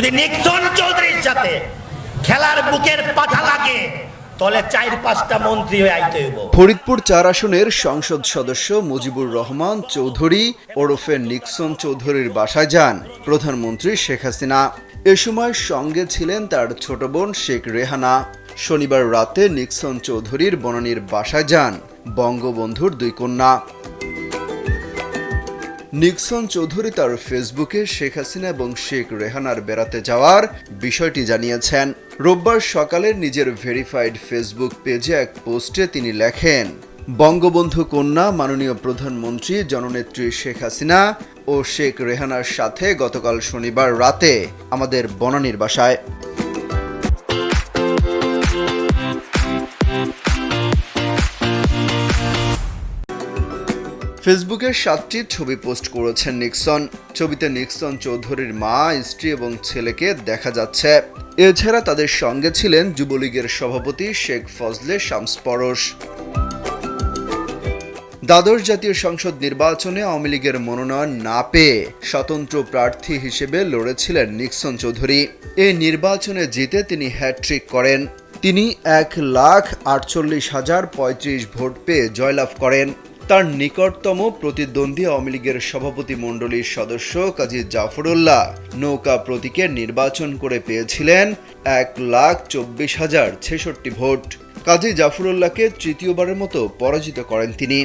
যদি নিক্সন চৌধুরীর সাথে খেলার বুকের পাঠা লাগে, তাহলে চার পাঁচটা মন্ত্রী হয়ে আইতে হইব। ফরিদপুর চার আসনের সংসদ সদস্য মুজিবুর রহমান চৌধুরী ওরফে নিক্সন চৌধুরীর বাসায় যান প্রধানমন্ত্রী শেখ হাসিনা। এ সময় সঙ্গে ছিলেন তার ছোট বোন শেখ রেহানা। শনিবার রাতে নিক্সন চৌধুরীর বনানীর বাসায় যান বঙ্গবন্ধুর দুই কন্যা। নিক্সন চৌধুরী তার ফেসবুকে শেখ হাসিনা এবং শেখ রেহানার বেড়াতে যাওয়ার বিষয়টি জানিয়েছেন। রোববার সকালে নিজের ভেরিফাইড ফেসবুক পেজে এক পোস্টে তিনি লেখেন, বঙ্গবন্ধু কন্যা, মাননীয় প্রধানমন্ত্রী, জননেত্রী শেখ হাসিনা ও শেখ রেহানার সাথে গতকাল শনিবার রাতে আমাদের বনানীর বাসায়। ফেসবুকে সাতটি ছবি পোস্ট করেছেন নিক্সন। ছবিতে নিক্সন চৌধুরীর মা, স্ত্রী এবং ছেলেকে দেখা যাচ্ছে। এছাড়া তাদের সঙ্গে ছিলেন যুবলীগের সভাপতি শেখ ফজলে শামস পরশ। দ্বাদশ জাতীয় সংসদ নির্বাচনে আওয়ামী লীগের মনোনয়ন না পেয়ে স্বতন্ত্র প্রার্থী হিসেবে লড়েছিলেন নিক্সন চৌধুরী। এই নির্বাচনে জিতে তিনি হ্যাট্রিক করেন। তিনি এক লাখ আটচল্লিশ হাজার পঁয়ত্রিশ ভোট পেয়ে জয়লাভ করেন। তার নিকটতম প্রতিদ্বন্দ্বী আওয়ামী লীগের সভাপতি মণ্ডলীর সদস্য কাজী জাফরুল্লাহ। নৌকা প্রতীকে নির্বাচন করে পেয়েছিলেন এক লাখ চব্বিশ হাজার ছেষট্টি ভোট। কাজী জাফরুল্লাহকে তৃতীয়বারের মতো পরাজিত করেন তিনি।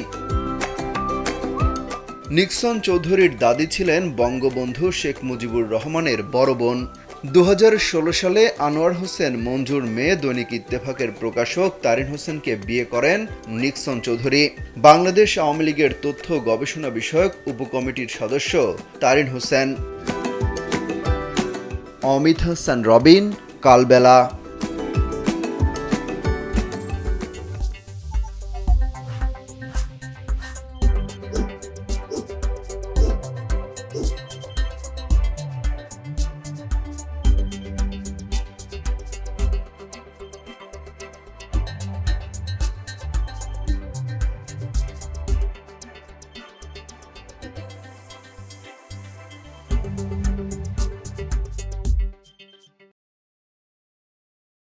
নিক্সন চৌধুরীর দাদি ছিলেন বঙ্গবন্ধু শেখ মুজিবুর রহমানের বড় বোন। দু হাজার ষোলো সালে আনোয়ার হোসেন মঞ্জুর মেয়ে দৈনিক ইত্তেফাকের প্রকাশক তারিন হোসেনকে বিয়ে করেন নিক্সন চৌধুরী। বাংলাদেশ আওয়ামী লীগের তথ্য গবেষণা বিষয়ক উপকমিটির সদস্য তারিন হোসেন। অমিত হাসান রবিন, কালবেলা।